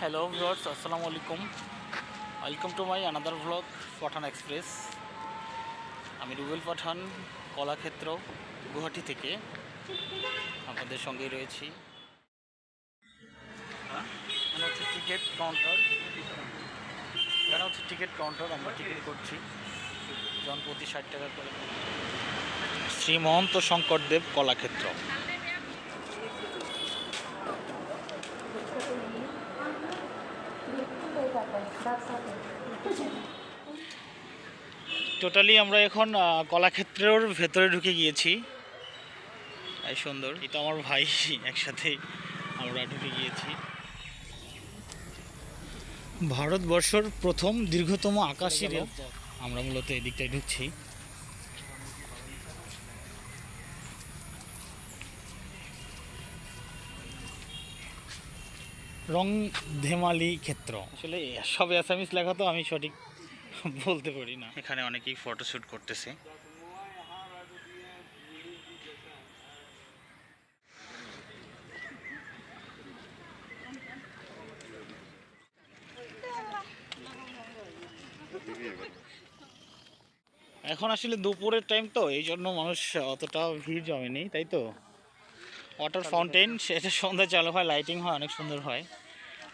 Hello viewers আসসালামু আলাইকুম welcome to my another vlog Pathan express আমি রুবেল পাঠান, কলাক্ষেত্র, গুয়াহাটি থেকে। আপনাদের সঙ্গেই রয়েছি। এখানে হচ্ছে টিকিট কাউন্টার এখানে হচ্ছে টিকিট কাউন্টার আমরা টিকিট করছি। জন প্রতি ষাট টাকা করে। শ্রী মহন্ত শঙ্করদেব কলাক্ষেত্র। টোটালি আমরা এখন কলাক্ষেত্রের ভেতরে ঢুকে গিয়েছি। এই সুন্দর। এটা আমার ভাই একসাথে আমরা ঢুকে গিয়েছি। ভারতবর্ষর প্রথম দীর্ঘতম আকাশী রেল। আমরা মূলত এদিকটায় ঢুকছি। রং ধেমালি ক্ষেত্র। আসলে সব অ্যাসামিস লেখা তো আমি সঠিক বলতে পারি না। এখানে অনেকেই ফটোশ্যুট করতেছে। এখন আসলে দুপুরের টাইম তো এই জন্য মানুষ অতটা ভিড় জমেনি তাই তো? ওয়াটার ফাউন্টেন সেটা সন্ধ্যা চালু হয় লাইটিং হয় অনেক সুন্দর হয়।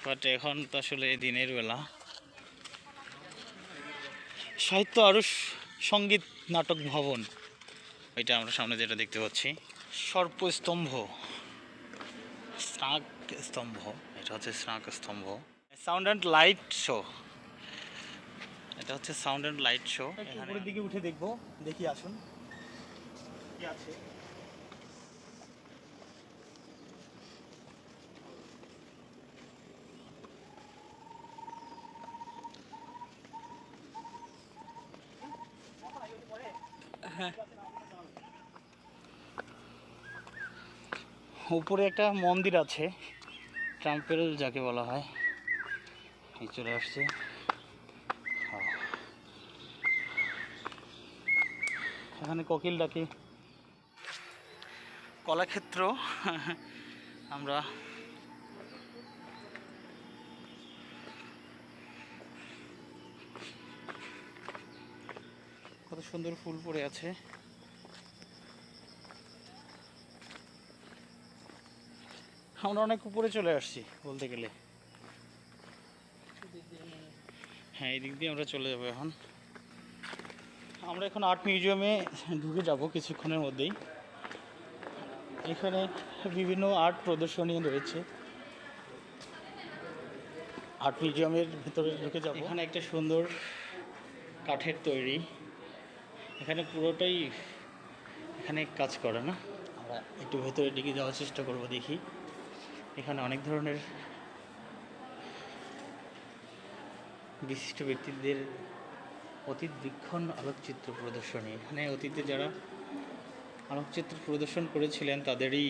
বাট এখন তো আসলে দিনের বেলা। সাহিত্য আরও সংগীত নাটক ভবন। এটা আমরা সামনে যেটা দেখতে পাচ্ছি। সর্পস্তম্ভ। স্নাক স্তম্ভ। এটা হচ্ছে স্নাক স্তম্ভ। সাউন্ড অ্যান্ড লাইট শো এটা হচ্ছে সাউন্ড অ্যান্ড লাইট শো দিকে উঠে দেখব। দেখি আসুন। কি আছে? উপরে একটা মন্দির আছে, ট্রাম্পেল যাকে বলা হয়। এই চলে আসছে। হ্যাঁ। এখানে কোকিল ডাকে। কলাক্ষেত্র, আমরা কত সুন্দর ফুল পড়ে আছে। আমরা অনেক উপরে চলে আসছি বলতে গেলে। হ্যাঁ এই দিক দিয়ে আমরা চলে যাব এখন। আমরা এখন আর্ট মিউজিয়ামে ঢুকে যাব কিছুক্ষণের মধ্যেই। এখানে বিভিন্ন আর্ট প্রদর্শনী রয়েছে। আর্ট মিউজিয়ামের ভিতরে ঢুকে যাব। এখানে একটা সুন্দর কাঠের তৈরি। এখানে পুরোটাই এখানে কাজ করে না? আমরা একটু ভেতরে দিকে যাওয়ার চেষ্টা করব দেখি। এখানে অনেক ধরনের বিশিষ্ট ব্যক্তিদের অতীত বীক্ষণ আলোকচিত্র প্রদর্শনী। এখানে অতীতে যারা আলোকচিত্র প্রদর্শন করেছিলেন, তাদেরই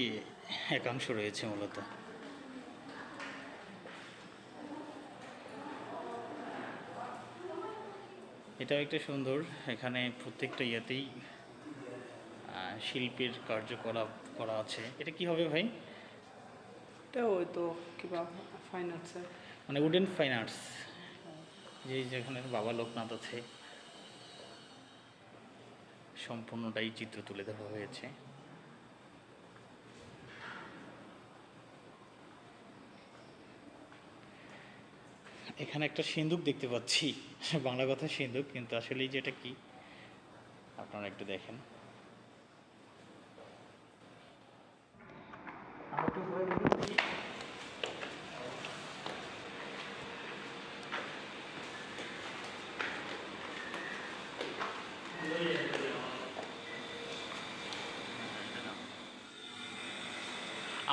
একাংশ রয়েছে মূলত। এটাও একটা সুন্দর এখানে প্রত্যেকটা ইয়েতেই শিল্পের কার্যকলাপ করা আছে। এটা কি হবে ভাই? এটা ওই তো কিবা ফাইন আর্টস মানে উডেন ফাইন আর্টস যে যেখানে বাবা লোকনাথ আছে। সম্পূর্ণটাই চিত্র তুলে ধরা হয়েছে। এখানে একটা সিন্দুক দেখতে পাচ্ছি। বাংলা কথা সিন্দুক, কিন্তু আসলেই যেটা কি? আপনারা একটু দেখেন।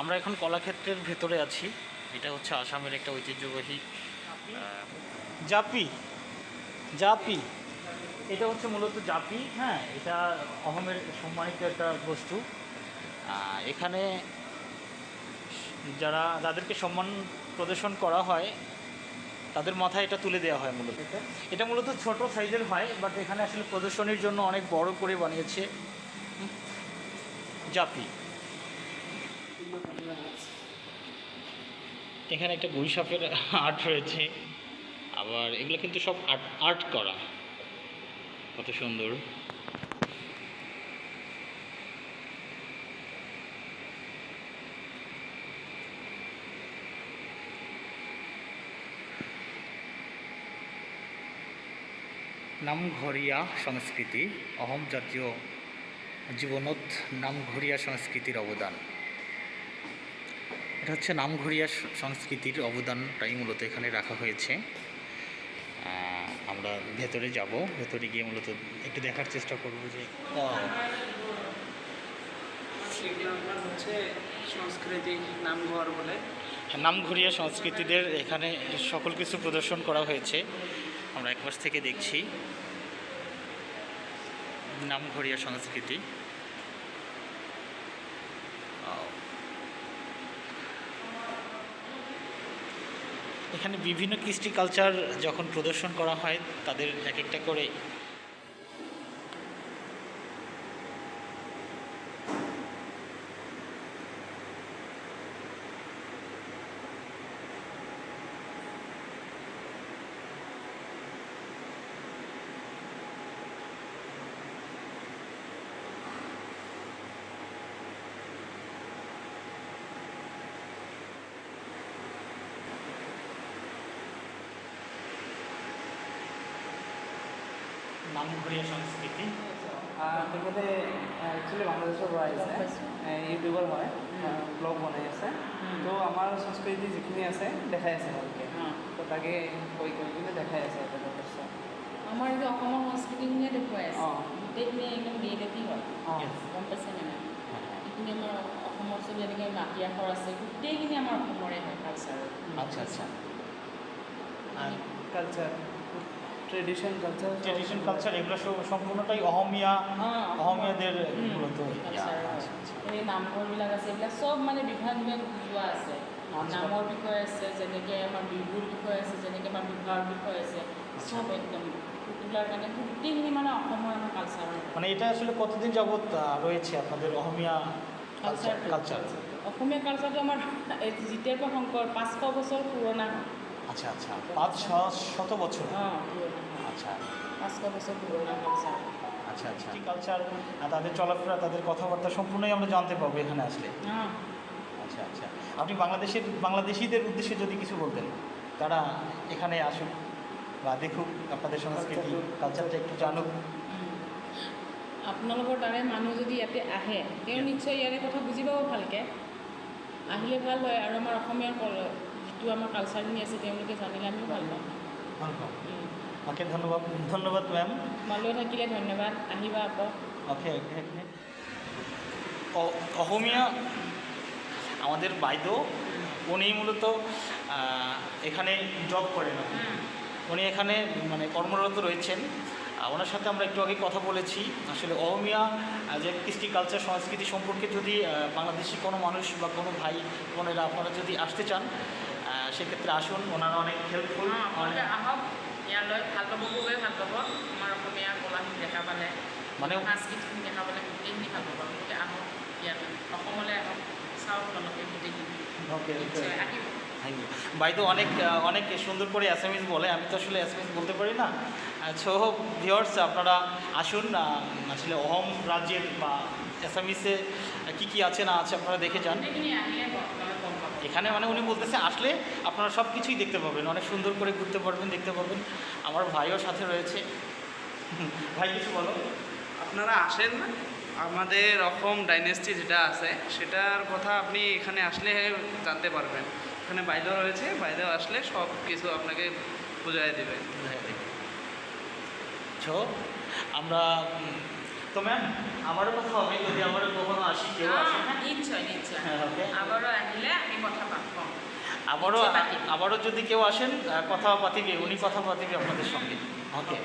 আমরা এখন কলাক্ষেত্রের ভেতরে আছি। এটা হচ্ছে আসামের একটা ঐতিহ্যবাহী জাপি জাপি এটা হচ্ছে মূলত জাপি হ্যাঁ এটা অহমের সম্মানিত একটা বস্তু। এখানে যারা যাদেরকে সম্মান প্রদর্শন করা হয় তাদের মাথায় এটা তুলে দেওয়া হয় মূলত। এটা? মূলত ছোট সাইজের হয় বাট এখানে আসলে প্রদর্শনীর জন্য অনেক বড় করে বানিয়েছে জাপি। এখানে একটা বৈশাখের আর্ট রয়েছে। আবার এগুলো কিন্তু সব আর্ট আর্ট করা। কত সুন্দর। নামঘরিয়া সংস্কৃতি, অহম জাতীয় জীবনত নামঘরিয়া সংস্কৃতির অবদান। এটা হচ্ছে নামঘরিয়া সংস্কৃতির অবদানটাই মূলত এখানে রাখা হয়েছে। আমরা ভেতরে যাব ভেতরে গিয়ে মূলত একটু দেখার চেষ্টা করব যে হচ্ছে সংস্কৃতি নামঘর বলে। নামঘরিয়া সংস্কৃতিদের এখানে সকল কিছু প্রদর্শন করা হয়েছে। আমরা একপাশ থেকে দেখছি। নামঘরিয়া সংস্কৃতি। এখানে বিভিন্ন কৃষ্টি কালচার যখন প্রদর্শন করা হয় তাদের এক একটা করে নামঘৰিয়া সংস্কৃতি তেখেতে একচুৱেলি বাংলাদেশৰ পৰা আহিছে ইউটিউবাৰ হয়? ব্লগ বনাই আছে। তো আমাৰ সংস্কৃতি যিখিনি আছে দেখাই আছে ভালকৈ। তো তাকে কৈ কৈ কিনে দেখাই আছে আমাৰ যে অসমৰ সংস্কৃতিখিনিয়ে দেখুৱাই আছে অঁ। গোটেইখিনি একদম ৰিয়েলিটি হয়. গম পাইছে নে নাই? এইখিনি আমাৰ অসমৰ ছবি যেনেকৈ মাটি আখৰ আছে গোটেইখিনি আমাৰ অসমৰে হয় কালচাৰ আচ্ছা আচ্ছা। আৰ culture tradition culture tradition culture এগুলো সম্পূর্ণটাই অহমিয়া অহমিয়াদের মূলত। কালচাৰ আচ্ছা, আচ্ছা। এই নামঘৰবিলাক আছে এইবিলাক চব মানে বিভাগ বিভাগ বুজোৱা আছে। আচ্ছা। নামৰ বিষয় আছে যেনেকৈ আমাৰ বিহুৰ বিষয় আছে যেনেকৈ আমাৰ বিবাহৰ বিষয় আছে চব একদম গোটেইখিনি মানে অসমৰ আমাৰ কালচাৰ মানে এটা আসলে কতদিন যাবত রয়েছে আপনাদের অহমিয়া কালচার কালচার অসমীয়া কালচাৰটো আমাৰ এই যেতিয়াৰ পৰা শংকৰ পাঁচশো বছৰ পুৰণা। হয় আচ্ছা আচ্ছা। পাঁচ শ- শত বছর। হয় আচ্ছা। পাঁচশো বছর আচ্ছা আচ্ছা। কালচার তাদের চলাফেরা তাদের কথাবার্তা সম্পূর্ণই আমরা জানতে পারব এখানে আসলে। হ্যাঁ। আচ্ছা আচ্ছা। আপনি বাংলাদেশের বাংলাদেশিদের উদ্দেশ্যে যদি কিছু বলতেন তারা এখানে আসুক বা দেখুক আপনাদের সংস্কৃতি কালচারটা একটু জানুক। আপোনালোকৰ তাৰে মানুহ যদি ইয়াতে আহে তেওঁ নিশ্চয় ইয়াৰে কথা বুজি পাব ভালকৈ। আহিলে ভালো হয় আৰু আমাৰ অসমীয়াৰ যিটো আমাৰ কালচাৰখিনি আছে তেওঁলোকে জানিলে আমিও ভালো পাম। উম। ওকে ধন্যবাদ ধন্যবাদ ম্যাম তোমালৈও থাকিলে ধন্যবাদ আহিবা আকৌ। ওকে ওকে ওকে অ- অহমিয়া আমাদের বাইদ উনি মূলত এখানে জব করেন উনি এখানে মানে কর্মরত রয়েছেন। ওনার সাথে আমরা একটু আগে কথা বলেছি। আসলে অহমিয়া যে কৃষ্টি কালচার সংস্কৃতি সম্পর্কে যদি বাংলাদেশি কোনো মানুষ বা কোনো ভাই বোনেরা আপনারা যদি আসতে চান সেক্ষেত্রে আসুন ওনারা অনেক হেল্পফুল আপোনালোকে আহক ইয়ালৈ ভালো পাব খুবেই ভালো পাব। আমাৰ অসমীয়া কলাখিনি দেখা পালে মানে সাংস্কৃতিখিনি দেখা পালে গোটেইখিনি ভালো পাব। আপোনালোকে আহক ইয়ালৈ। অসমলৈ আহক চাওক আপোনালোকে গোটেইখিনি। ওকে নিশ্চয় আহিব। ভাই তো অনেক অনেক সুন্দর করে অ্যাসামিস বলে। আমি তো আসলে অ্যাসামিস বলতে পারি না। সো ভিওর্স আপনারা আসুন। আসলে অহম রাজ্যের বা অ্যাসামিসে কী কী আছে না আছে আপনারা দেখে যান। এখানে মানে উনি বলতেছে আসলে আপনারা সব কিছুই দেখতে পাবেন অনেক সুন্দর করে ঘুরতে পারবেন দেখতে পাবেন আমার ভাইও সাথে রয়েছে। ভাই কিছু বলো। আপনারা আসেন। আমাদের অসম ডাইনেস্টি যেটা আছে সেটার কথা আপনি এখানে আসলে জানতে পারবেন। এখানে বাইদেও রয়েছে। বাইদেও আসলে সব কিছু আপনাকে বুঝাই দেবে। সো আমরা উম, তো ম্যাম আমারও কথা হবে যদি আমারও কখনো আসি কেউ আসে হ্যাঁ, নিশ্চয় নিশ্চয় হ্যাঁ, okay. আবারও আসলে আমি কথা পাবো। আবারও নিশ্চয়। আবারও যদি কেউ আসেন কথা পাতিবে উনি কথা পাতিবে আপনাদের সঙ্গে। ওকে